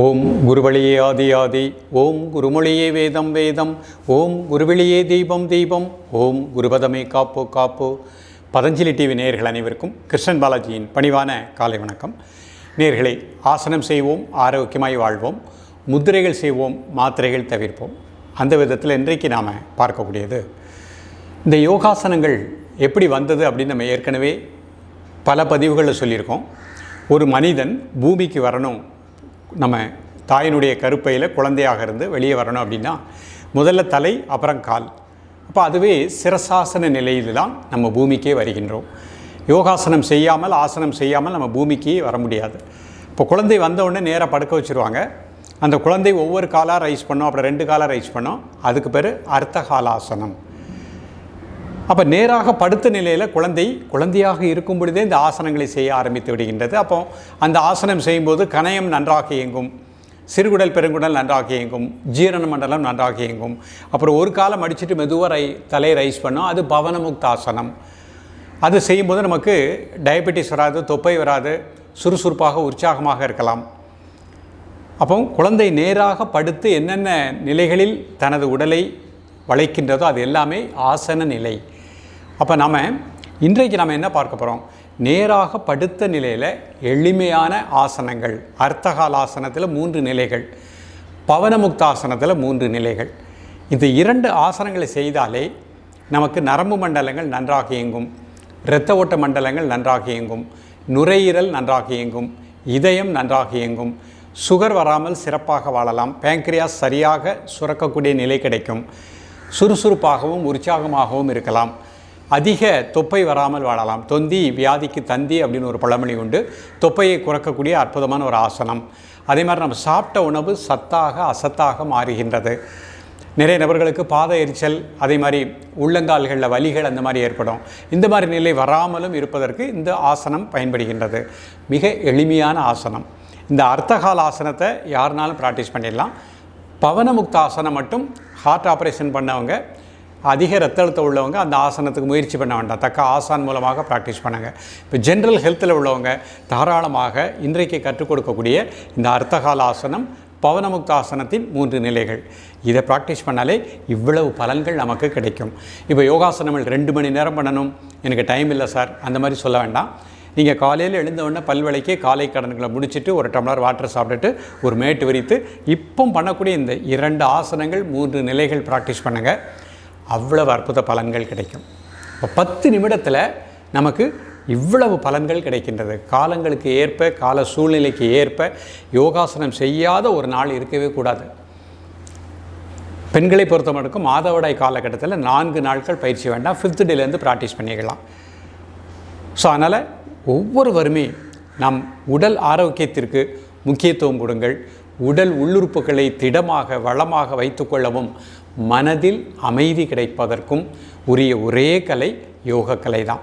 ஓம் குருவழியே ஆதி ஆதி ஓம் குருமொழியே வேதம் வேதம் ஓம் குருவெளியே தீபம் தீபம் ஓம் குருபதமே காப்பு காப்பு. பதஞ்சலி டிவி நேயர்கள் அனைவருக்கும் கிருஷ்ணன் பாலாஜியின் பணிவான காலை வணக்கம். நேர்களை ஆசனம் செய்வோம் ஆரோக்கியமாய் வாழ்வோம் முத்திரைகள் செய்வோம் மாத்திரைகள் தவிர்ப்போம். அந்த விதத்தில் இன்றைக்கு நாம் பார்க்கக்கூடியது. இந்த யோகாசனங்கள் எப்படி வந்தது அப்படின்னு நம்ம ஏற்கனவே பல பதிவுகளில் சொல்லியிருக்கோம். ஒரு மனிதன் பூமிக்கு வரணும் நம்ம தாயினுடைய கருப்பையில் குழந்தையாக இருந்து வெளியே வரணும் அப்படின்னா முதல்ல தலை அப்புறம் கால். அப்போ அதுவே சிரசாசன நிலையில் தான் நம்ம பூமிக்கே வருகின்றோம். யோகாசனம் செய்யாமல் ஆசனம் செய்யாமல் நம்ம பூமிக்கு வர முடியாது. இப்போ குழந்தை வந்தவுடனே நேராக படுக்க வச்சுருவாங்க. அந்த குழந்தை ஒவ்வொரு காலாக ரைஸ் பண்ணோம் அப்புறம் ரெண்டு காலாக ரைஸ் பண்ணோம். அதுக்கு பேர் அர்த்தகாலாசனம். அப்போ நேராக படுத்த நிலையில் குழந்தை குழந்தையாக இருக்கும் பொழுதே இந்த ஆசனங்களை செய்ய ஆரம்பித்து விடுகின்றது. அப்போ அந்த ஆசனம் செய்யும்போது கணையம் நன்றாக இயங்கும் சிறுகுடல் பெருங்குடல் நன்றாக இயங்கும் ஜீரண மண்டலம் நன்றாக இயங்கும். அப்புறம் ஒரு காலம் அடிச்சுட்டு மெதுவாக ரை தலையை ரைஸ் பண்ணோம் அது பவனமுக்தாசனம். அது செய்யும்போது நமக்கு டயபெட்டிஸ் வராது தொப்பை வராது சுறுசுறுப்பாக உற்சாகமாக இருக்கலாம். அப்போ குழந்தை நேராக படுத்து என்னென்ன நிலைகளில் தனது உடலை வளைக்கின்றதோ அது எல்லாமே ஆசன நிலை. அப்போ நாம் இன்றைக்கு நம்ம என்ன பார்க்க போகிறோம் நேராக படுத்த நிலையில் எளிமையான ஆசனங்கள் அர்த்தகாலாசனத்தில் மூன்று நிலைகள் பவனமுக்தாசனத்தில் மூன்று நிலைகள். இந்த இரண்டு ஆசனங்களை செய்தாலே நமக்கு நரம்பு மண்டலங்கள் நன்றாக இயங்கும் இரத்த ஓட்ட மண்டலங்கள் நன்றாக இயங்கும் நுரையீரல் நன்றாக இயங்கும் இதயம் நன்றாக இயங்கும் சுகர் வராமல் சிறப்பாக வாழலாம் பேங்க்ரியாஸ் சரியாக சுரக்கக்கூடிய நிலை கிடைக்கும் சுறுசுறுப்பாகவும் உற்சாகமாகவும் இருக்கலாம். அதிக தொப்பை வராமல் வாழலாம். தொந்தி வியாதிக்கு தந்தி அப்படின்னு ஒரு பழமொழி உண்டு. தொப்பையை குறைக்கக்கூடிய அற்புதமான ஒரு ஆசனம். அதே மாதிரி நம்ம சாப்பிட்ட உணவு சத்தாக அசத்தாக மாறுகின்றது. நிறைய நபர்களுக்கு பாத எரிச்சல் அதே மாதிரி உள்ளங்கால்களில் வலிகள் அந்த மாதிரி ஏற்படும். இந்த மாதிரி நிலை வராமலும் இருப்பதற்கு இந்த ஆசனம் பயன்படுகின்றது. மிக எளிமையான ஆசனம். இந்த அர்த்தகால ஆசனத்தை யாருனாலும் ப்ராக்டிஸ் பண்ணிடலாம். பவனமுக்தாசனம் மட்டும் ஹார்ட் ஆப்ரேஷன் பண்ணவங்க அதிக ரத்த அழுத்தம் உள்ளவங்க அந்த ஆசனத்துக்கு முயற்சி பண்ண வேண்டாம். தக்க ஆசான் மூலமாக ப்ராக்டிஸ் பண்ணுங்க. இப்போ ஜென்ரல் ஹெல்த்தில் உள்ளவங்க தாராளமாக இன்றைக்கு கற்றுக் கொடுக்கக்கூடிய இந்த அர்த்தகால ஆசனம் பவனமுக்தாசனத்தின் மூன்று நிலைகள். இதை ப்ராக்டிஸ் பண்ணாலே இவ்வளவு பலன்கள் நமக்கு கிடைக்கும். இப்போ யோகாசனங்கள் ரெண்டு மணி நேரம் பண்ணணும். எனக்கு டைம் இல்லை சார் அந்த மாதிரி சொல்ல வேண்டாம். நீங்கள் காலையில் எழுந்தவுடனே பல்வளைக்கே காலை கடன்களை முடிச்சுட்டு ஒரு டம்ளர் வாட்டர் சாப்பிட்டுட்டு ஒரு மேட்டு விரித்து இப்போ பண்ணக்கூடிய இந்த இரண்டு ஆசனங்கள் மூன்று நிலைகள் ப்ராக்டிஸ் பண்ணுங்கள் அவ்வளவு அற்புத பலன்கள் கிடைக்கும். இப்போ பத்து நிமிடத்தில் நமக்கு இவ்வளவு பலன்கள் கிடைக்கின்றது. காலங்களுக்கு ஏற்ப கால சூழ்நிலைக்கு ஏற்ப யோகாசனம் செய்யாத ஒரு நாள் இருக்கவே கூடாது. பெண்களை பொறுத்த மட்டும் மாதவிடாய் காலகட்டத்தில் நான்கு நாட்கள் பயிற்சி வேண்டாம். ஃபிஃப்த் டேலேருந்து ப்ராக்டிஸ் பண்ணிக்கலாம். ஸோ அதனால் ஒவ்வொருவருமே நம் உடல் ஆரோக்கியத்திற்கு முக்கியத்துவம் கொடுங்கள். உடல் உள்ளுறுப்புகளை திடமாக வளமாக வைத்துக்கொள்ளவும் மனதில் அமைதி கிடைப்பதற்கும் உரிய ஒரே கலை யோகக்கலை தான்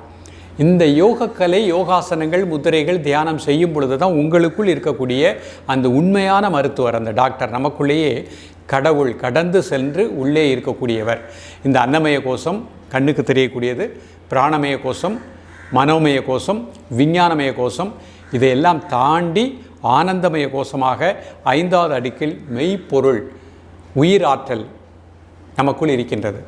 இந்த யோகக்கலை யோகாசனங்கள் முதிரைகள் தியானம் செய்யும் பொழுது தான் உங்களுக்குள் இருக்கக்கூடிய அந்த உண்மையான மருத்துவர் அந்த டாக்டர் நமக்குள்ளேயே கடவுள் கடந்து சென்று உள்ளே இருக்கக்கூடியவர். இந்த அன்னமய கோஷம் கண்ணுக்கு தெரியக்கூடியது பிராணமய கோஷம் மனோமய கோஷம் விஞ்ஞானமய கோஷம் இதையெல்லாம் தாண்டி ஆனந்தமய கோஷமாக ஐந்தாவது அடுக்கில் மெய்ப்பொருள் உயிராற்றல் நமக்குள் இருக்கின்றது.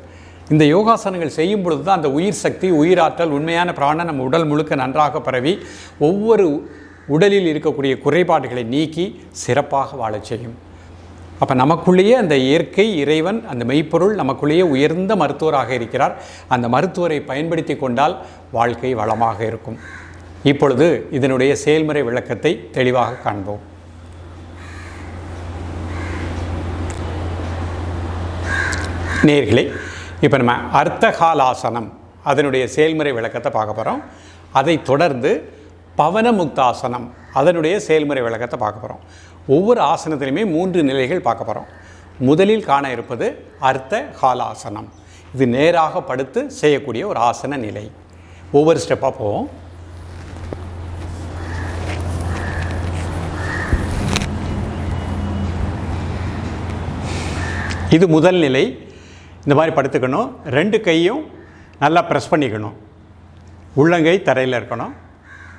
இந்த யோகாசனங்கள் செய்யும் பொழுது தான் அந்த உயிர் சக்தி உயிராற்றல் உண்மையான பிராணம் நம்ம உடல் முழுக்க நன்றாக பரவி ஒவ்வொரு உடலில் இருக்கக்கூடிய குறைபாடுகளை நீக்கி சிறப்பாக வாழச் செய்யும். அப்போ நமக்குள்ளேயே அந்த இயற்கை இறைவன் அந்த மெய்ப்பொருள் நமக்குள்ளேயே உயர்ந்த மருத்துவராக இருக்கிறார். அந்த மருத்துவரை பயன்படுத்தி கொண்டால் வாழ்க்கை வளமாக இருக்கும். இப்பொழுது இதனுடைய செயல்முறை விளக்கத்தை தெளிவாக காண்போம். நேர்களே இப்போ நம்ம அர்த்தகாலாசனம் அதனுடைய செயல்முறை விளக்கத்தை பார்க்க போகிறோம் அதை தொடர்ந்து பவனமுக்தாசனம் அதனுடைய செயல்முறை விளக்கத்தை பார்க்க போகிறோம் ஒவ்வொரு ஆசனத்திலையுமே மூன்று நிலைகள் பார்க்க போகிறோம் முதலில் காண இருப்பது அர்த்த காலாசனம் இது நேராக படுத்து செய்யக்கூடிய ஒரு ஆசன நிலை. ஒவ்வொரு ஸ்டெப்பாக போவோம். இது முதல் நிலை. இந்த மாதிரி படுத்துக்கணும். ரெண்டு கையும் நல்லா ப்ரெஸ் பண்ணிக்கணும். உள்ளங்கை தரையில் இருக்கணும்.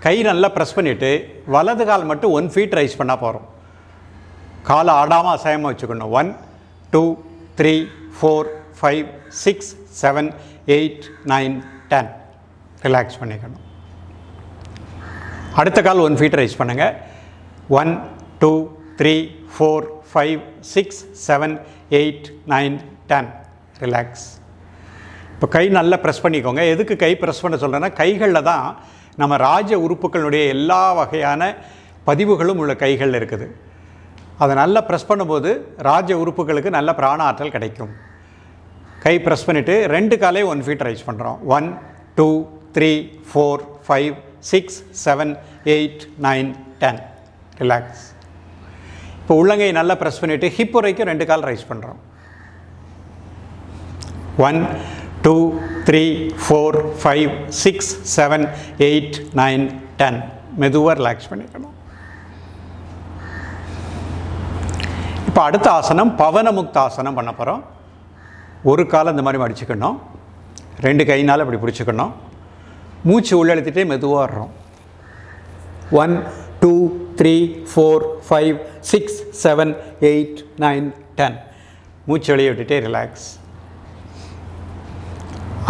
கை நல்லா ப்ரெஸ் பண்ணிவிட்டு வலது கால் மட்டும் ஒன் ஃபீட் ரைஸ் பண்ணால் போகிறோம் காலை ஆடாமல் அசாயமாக வச்சுக்கணும். One two three four five six seven eight nine ten relax பண்ணிக்கணும். அடுத்த கால் ஒன் ஃபீட் ரைஸ் பண்ணுங்கள் one two three four five six seven eight nine ten relax இப்போ கை நல்லா ப்ரெஸ் பண்ணிக்கோங்க. எதுக்கு கை ப்ரெஸ் பண்ண சொல்கிறேன்னா கைகளில் தான் நம்ம ராஜ உறுப்புகளுடைய எல்லா வகையான பதிவுகளும் உள்ள கைகளில் இருக்குது. அதை நல்லா ப்ரெஸ் பண்ணும்போது ராஜ உறுப்புகளுக்கு நல்ல பிராண ஆற்றல் கிடைக்கும். கை ப்ரெஸ் பண்ணிவிட்டு ரெண்டு காலையும் ஒன் ஃபீட் ரைஸ் பண்ணுறோம் one two three four five six seven eight nine ten relax இப்போ உள்ளங்கை நல்லா ப்ரெஸ் பண்ணிவிட்டு ஹிப் வரைக்கும் ரெண்டு கால் ரைஸ் பண்ணுறோம் one two three four five six seven eight nine ten மெதுவாக ரிலாக்ஸ் பண்ணிக்கணும். இப்போ அடுத்த ஆசனம் பவனமுக்தாசனம் பண்ண போகிறோம் ஒரு காலம் இந்த மாதிரி மடிச்சுக்கணும். ரெண்டு கைனால் இப்படி பிடிச்சிக்கணும். மூச்சு உள்ளெழுத்திட்டே மெதுவாக வர்றோம். One two three four five six seven eight nine ten மூச்சு வெளியே விட்டுட்டே ரிலாக்ஸ்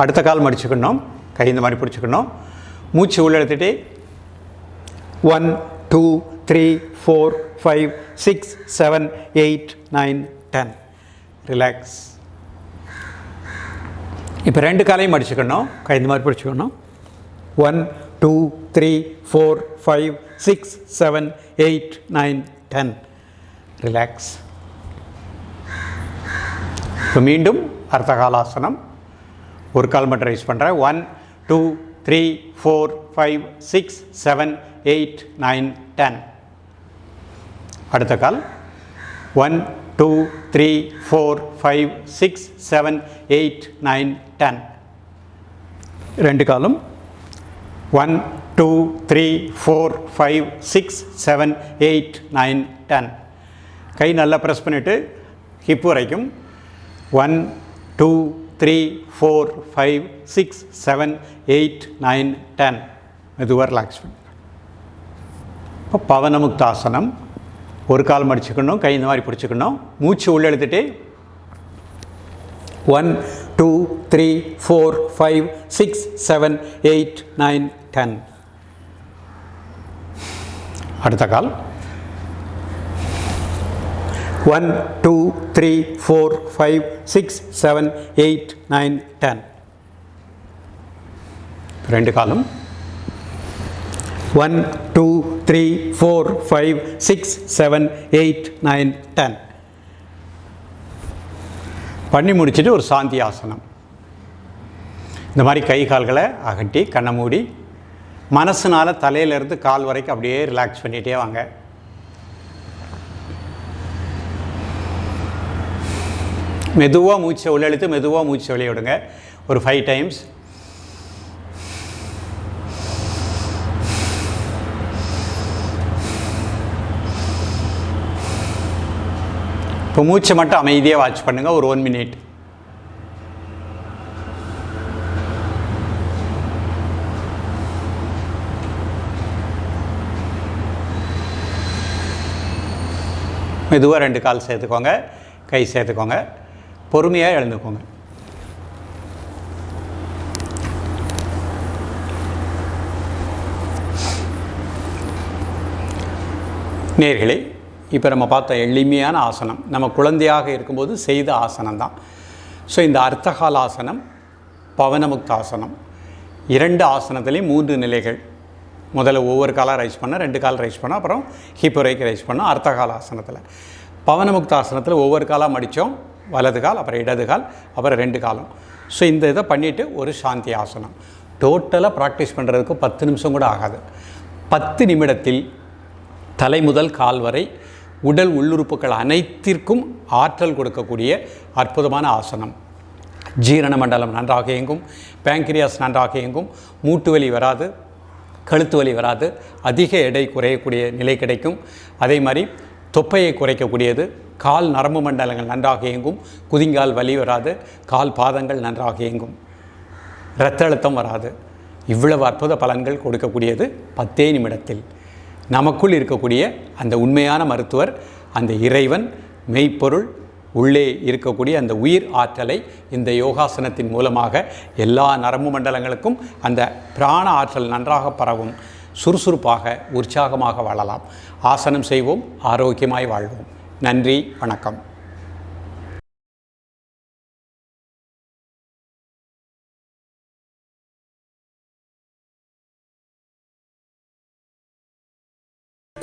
அடுத்த கால் மடிச்சுக்கணும். கை இந்த மாதிரி பிடிச்சிக்கணும். மூச்சு உள்ளெடுத்துட்டு one two three four five six seven eight nine ten relax இப்போ ரெண்டு காலையும் மடிச்சுக்கணும். கை இந்த மாதிரி பிடிச்சிக்கணும். One two three four five six seven eight nine ten. Relax இப்போ மீண்டும் அர்த்தகாலாசனம் ஒரு கால் மட்டும் ரைஸ் பண்ணுறேன் one two three four five six seven eight nine ten அடுத்த கால். One two three four five six seven eight nine ten ரெண்டு காலும் one two three four five six seven eight nine ten கை நல்லா press பண்ணிவிட்டு hip வரைக்கும். One two three four five six seven eight nine ten மெதுவாக relax இப்போ பவனமுக்தாசனம். ஒரு கால் மடிச்சுக்கணும் கை இந்த மாதிரி பிடிச்சிக்கணும். மூச்சு உள்ளே எழுத்துட்டே one two three four five six seven eight nine ten அடுத்த கால் one two three four five six seven eight nine ten ரெண்டு காலம் one two three four five six seven eight nine ten பண்ணி முடிச்சுட்டு ஒரு சாந்தி ஆசனம் இந்த மாதிரி கை கால்களை அகட்டி கண்ணை மூடி மனசுனால் தலையிலேருந்து கால் வரைக்கும் அப்படியே ரிலாக்ஸ் பண்ணிகிட்டே வாங்க. மெதுவாக மூச்சை உள்ளெழுத்து மெதுவாக மூச்சை வெளியே விடுங்க ஒரு ஃபைவ் டைம்ஸ் இப்போ மூச்சை மட்டும் அமைதியாக வாட்ச் பண்ணுங்கள் ஒரு ஒன் மினிட் மெதுவாக ரெண்டு கால் சேர்த்துக்கோங்க. கை சேர்த்துக்கோங்க. பொறுமையாக எழுந்துக்கோங்க. நேர்களே இப்போ நம்ம பார்த்த எளிமையான ஆசனம் நம்ம குழந்தையாக இருக்கும்போது செய்த ஆசனம் தான் ஸோ இந்த அர்த்தகால ஆசனம் பவனமுக்தாசனம் இரண்டு ஆசனத்துலேயும் மூன்று நிலைகள். முதல்ல ஒவ்வொரு காலாக ரைஸ் பண்ண ரெண்டு கால் ரைஸ் பண்ண அப்புறம் ஹிப் வரைக்கும் ரைஸ் பண்ணோம் அர்த்தகால ஆசனத்தில். பவனமுக்தாசனத்தில் ஒவ்வொரு காலாக மடித்தோம் வலது கால் அப்புறம் இடது கால் அப்புறம் ரெண்டு காலம். ஸோ இந்த இதை பண்ணிவிட்டு ஒரு சாந்தி ஆசனம். டோட்டலாக ப்ராக்டிஸ் பண்ணுறதுக்கு பத்து நிமிஷம் கூட ஆகாது. பத்து நிமிடத்தில் தலை முதல் கால் வரை உடல் உள்ளுறுப்புகள் அனைத்திற்கும் ஆற்றல் கொடுக்கக்கூடிய அற்புதமான ஆசனம். ஜீரண மண்டலம் நன்றாக இயங்கும் பேங்கிரியாஸ் நன்றாக இயங்கும் மூட்டு வலி வராது கழுத்து வலி வராது அதிக எடை குறையக்கூடிய நிலை கிடைக்கும். அதே மாதிரி தொப்பையை குறைக்கக்கூடியது கால் நரம்பு மண்டலங்கள் நன்றாக இயங்கும் குதிங்கால் வலி வராது கால் பாதங்கள் நன்றாக இயங்கும். இரத்த அழுத்தம் வராது. இவ்வளவு அற்புத பலன்கள் கொடுக்கக்கூடியது பத்தே நிமிடத்தில். நமக்குள் இருக்கக்கூடிய அந்த உண்மையான மருத்துவர் அந்த இறைவன் மெய்ப்பொருள் உள்ளே இருக்கக்கூடிய அந்த உயிர் ஆற்றலை இந்த யோகாசனத்தின் மூலமாக எல்லா நரம்பு மண்டலங்களுக்கும் அந்த பிராண ஆற்றல் நன்றாக பரவும் சுறுசுறுப்பாக உற்சாகமாக வாழலாம். ஆசனம் செய்வோம் ஆரோக்கியமாய் வாழ்வோம். நன்றி வணக்கம்.